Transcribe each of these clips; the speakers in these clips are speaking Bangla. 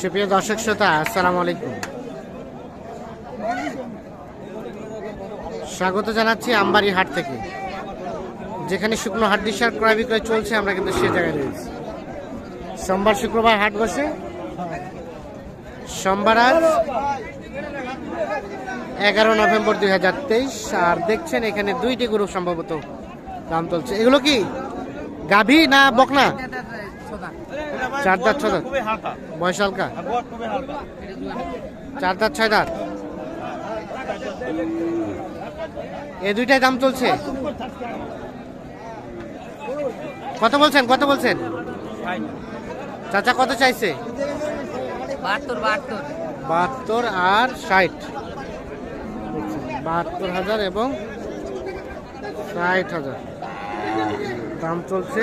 সুপ্রিয় দর্শক শ্রোতা, আসসালামু আলাইকুম। স্বাগত জানাচ্ছি আমবাড়ি হাট থেকে। যেখানে শুকনো হাট ডিসার ক্রয় বিক্রয় চলছে, আমরা কিন্তু সে জায়গায় রয়েছি। সোমবার শুক্রবার হাট বসে। সোমবার আজ এগারো নভেম্বর দুই হাজার তেইশ, আর দেখছেন এখানে দুইটি গরু সম্ভবত দাম চলছে এগুলো কি গাভী না বকনা? চার দাঁত ছ দাঁত। বয়স হালকা? চার দাঁত ছয় দাঁত? এই দুইটাই দাম চলছে? কত বলছেন কত বলছেন? চাচা কত চাইছে? বাহাত্তর আর ষাট। বাহাত্তর হাজার এবং ষাট হাজার। দাম চলছে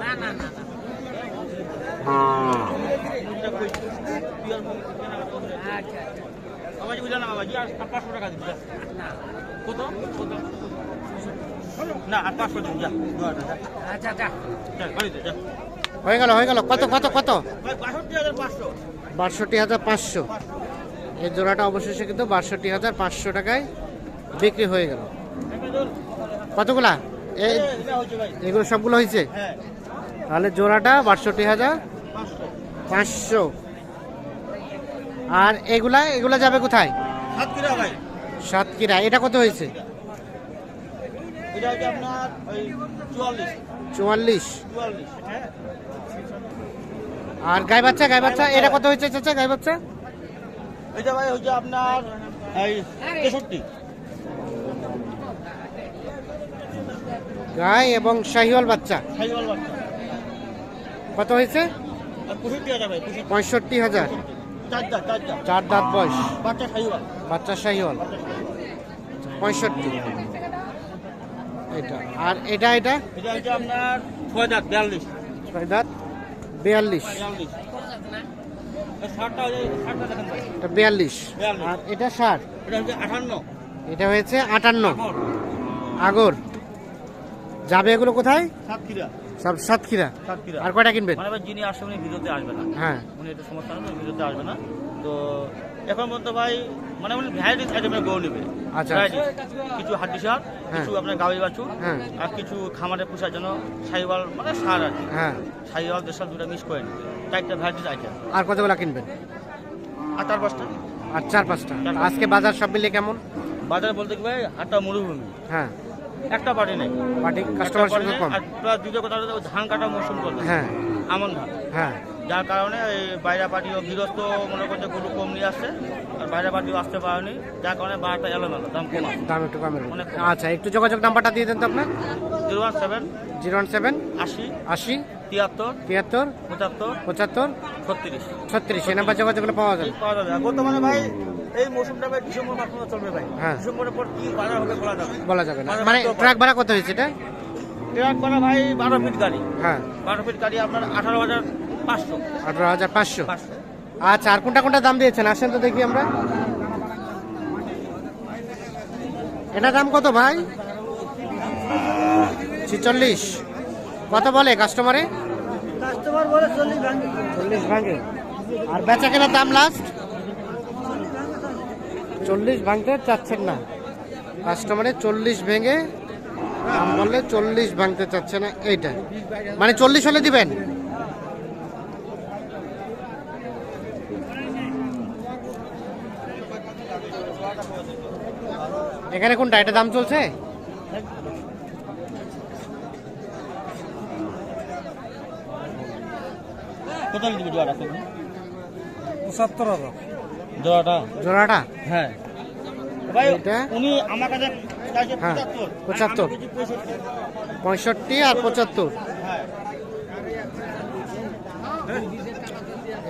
না না না হাজার আচ্ছা বাবাজি বুঝলাম আর পাঁচশো টাকা যা। কত কত না আর পাঁচশো দিবি যা। আচ্ছা যা। হয়ে গেল হয়ে গেল কত কত কত? বাষট্টি হাজার পাঁচশো। এই জোড়াটা অবশেষে কিন্তু বাষট্টি হাজার পাঁচশো টাকায় বিক্রি হয়ে গেল। কতগুলা? এগুলো সবগুলো হয়েছে? হ্যাঁ। তাহলে জোড়াটা বাষট্টি হাজার পাঁচশো। আর এগুলা এগুলা যাবে কোথায়? সাত কিলো ভাই। সাতক্ষীরা। এটা কত হয়েছে? এটা হচ্ছে আপনার ওই চুয়াল্লিশ। চুয়াল্লিশ। চুয়াল্লিশ হ্যাঁ। আর গাই বাচ্চা গাই বাচ্চা এটা কত হয়েছে চাচা গাই বাচ্চা? এটা ভাই হচ্ছে আপনার এই তেষট্টি। গাই এবং শাহিওয়াল বাচ্চা। সাইওয়াল বাচ্চা। কত হয়েছে? পঁয়ষট্টি হাজার চার দাঁত বয়স। বাচ্চা সাইওয়াল বাচ্চা শাহিওয়াল। পঁয়ষট্টি। এটা। আর এটা এটা? এটা হচ্ছে আপনার ছয় দাঁত বিয়াল্লিশ। ছয় দাঁত বিয়াল্লিশ। এটা বিয়াল্লিশ। আর এটা ষাট। এটা এটা হয়েছে আটান্ন। আগর। যাবে এগুলো কোথায়? সাতক্ষীরা। সব সাতক্ষীরা। সাতক্ষীরা। আর কয়টা কিনবেন? মানে যিনি আসবে ভিডিওতে আসবে না। হ্যাঁ। উনি একটু সমস্যা ভিডিওতে আসবে না। তো এখন পর্যন্ত ভাই মানে উনি ভ্যারাইটিস আইটেমের গরু নেবে। আচ্ছা। কিছু হাড্ডি সার হ্যাঁ। কিছু আপনার গাভি বাছুর হ্যাঁ। আর কিছু খামারে পোষার জন্য সাইওয়াল মানে সার আর কি। হ্যাঁ। সাইওয়াল দেশাল দুটো মিক্স করে নেবে। চারটা ভ্যারাইটিস আইটেম আর কতগুলা কিনবেন? আর চার পাঁচটা। আর চার পাঁচটা। আজকে বাজার সব মিলে কেমন? বাজার বলতে কি ভাই হাটটা মরুভূমি। হ্যাঁ। একটা পার্টি নেই। পার্টি কাস্টমার নেই। কম। আর দ্বিতীয় কথা হলো ধান কাটা মৌসুম চলছে হ্যাঁ। আমন ধান। হ্যাঁ। যার কারণে এই বাইরে পার্টিও গৃহস্থ মনে করছে গরু কম নিয়ে আসছে আর বাইরে পার্টিও আসতে পারেনি যার কারণে বারোটা এলোমেলো দাম কম দাম একটু কমের আচ্ছা একটু যোগাযোগ নাম্বারটা দিয়ে দেন তো আপনার। Zero one seven zero one seven আশি আশি তিয়াত্তর তিয়াত্তর পঁচাত্তর পঁচাত্তর ছত্রিশ। ছত্রিশ এই নাম্বার যোগাযোগগুলো পাওয়া যাবে। পাওয়া যাবে। বর্তমানে ভাই এই মৌসুমটা ভাই ডিসেম্বর মাস পর্যন্ত চলবে ভাই। হ্যাঁ। ডিসেম্বরের পর কি বাজার হবে বলা যাবে। বলা যাবে না। মানে ট্রাক ভাড়া কত হয়েছে এটা? ট্রাক ভাড়া ভাই বারো ফিট গাড়ি। হ্যাঁ। বারো ফিট গাড়ি আপনার আঠারো হাজার পাঁচশো। আঠারো হাজার পাঁচশো। আচ্ছা আর কোনটা কোনটা দাম দিয়েছেন? আসেন তো দেখি আমরা। এটা দাম কত ভাই? ছিচল্লিশ। কত বলে কাস্টমারে? কাস্টমার বলে চল্লিশ চল্লিশ ভাঙে। আর বেচা কেনার দাম লাস্ট চল্লিশ ভাঙতে চাচ্ছেন না। কাস্টমারে চল্লিশ ভেঙে দাম বললে চল্লিশ ভাঙতে চাচ্ছে না এইটা। মানে চল্লিশ হলে দিবেন? এখানে কোনটা এটা দাম চলছে? কত দিবি জোয়াটা কত পঁচাত্তর হাজার। জোয়াটা জোড়াটা? হ্যাঁ। ভাই উনি আমার কাছে হ্যাঁ, 75 75 আমি বলছি 65 পঁয়ষট্টি আর পঁচাত্তর। হ্যাঁ।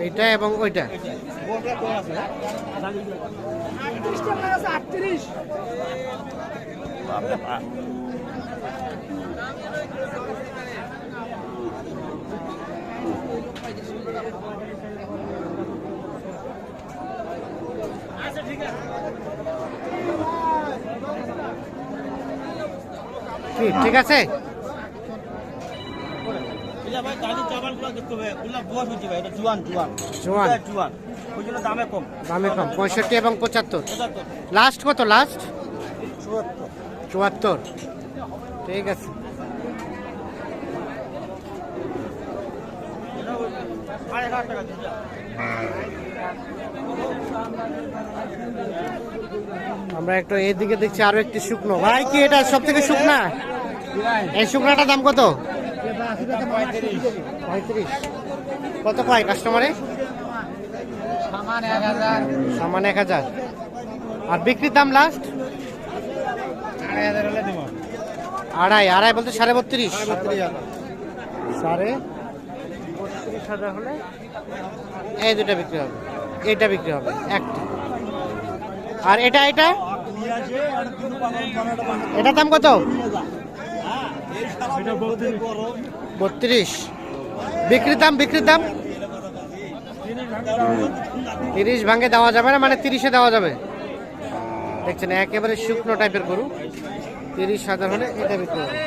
এইটা এবং ওইটা। ওটা কোন আছে? কি ঠিক আছে? ভাই দাদি চাবালগুলো দেখতে হবে। ওগুলো বয়স হচ্ছে ভাই এটা জুয়ান জুয়ান। জোয়ান। জুয়ান। দামে কম। দামে কম, পঁয়ষট্টি এবং পঁচাত্তর। লাস্ট কত? লাস্ট চুয়াত্তর। ঠিক আছে। আমরা একটু এদিকে দেখছি আরও একটি শুকনো। ভাই, কি এটা সব থেকে শুকনা? এই শুকনাটার দাম কত? পঁয়ত্রিশ। কত কয় কাস্টমারে? সামান এক হাজার। আর বিক্রির দাম লাস্ট আড়াই আড়াই বলতে সাড়ে বত্রিশ। সাড়ে বত্রিশ হাজার। হলে? এই দুটা বিক্রি হবে। এইটা বিক্রি হবে একটা। আর এটা এটা? এটার দাম কত? বত্রিশ। বিক্রির দাম বিক্রির দাম? তিরিশ ভাঙে দেওয়া যাবে না মানে তিরিশে দেওয়া যাবে। দেখছেন, একেবারে শুকনো টাইপের গরু। তিরিশ হাজার হলে এটা বিক্রি হবে।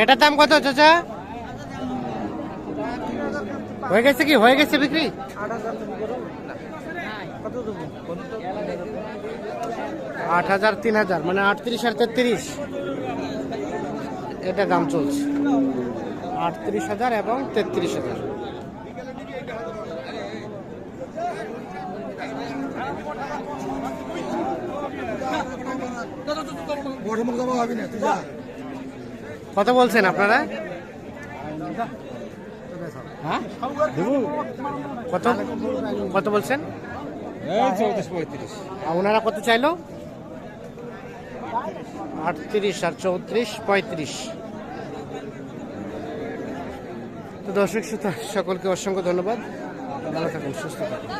এটার দাম কত, চাচা? হয়ে গেছে কি? হয়ে গেছে বিক্রি? আট হাজার, তিন হাজার মানে আটত্রিশ আর তেত্রিশ। এটা দাম চলছে। আটত্রিশ হাজার এবং তেত্রিশ হাজার। কত বলছেন আপনারা? হ্যাঁ? কত? কত বলছেন? ওনারা কত চাইলো? আটত্রিশ আর চৌত্রিশ, পঁয়ত্রিশ। দর্শক সকলকে অসংখ্য ধন্যবাদ। ভালো থাকুন, সুস্থ থাকুন।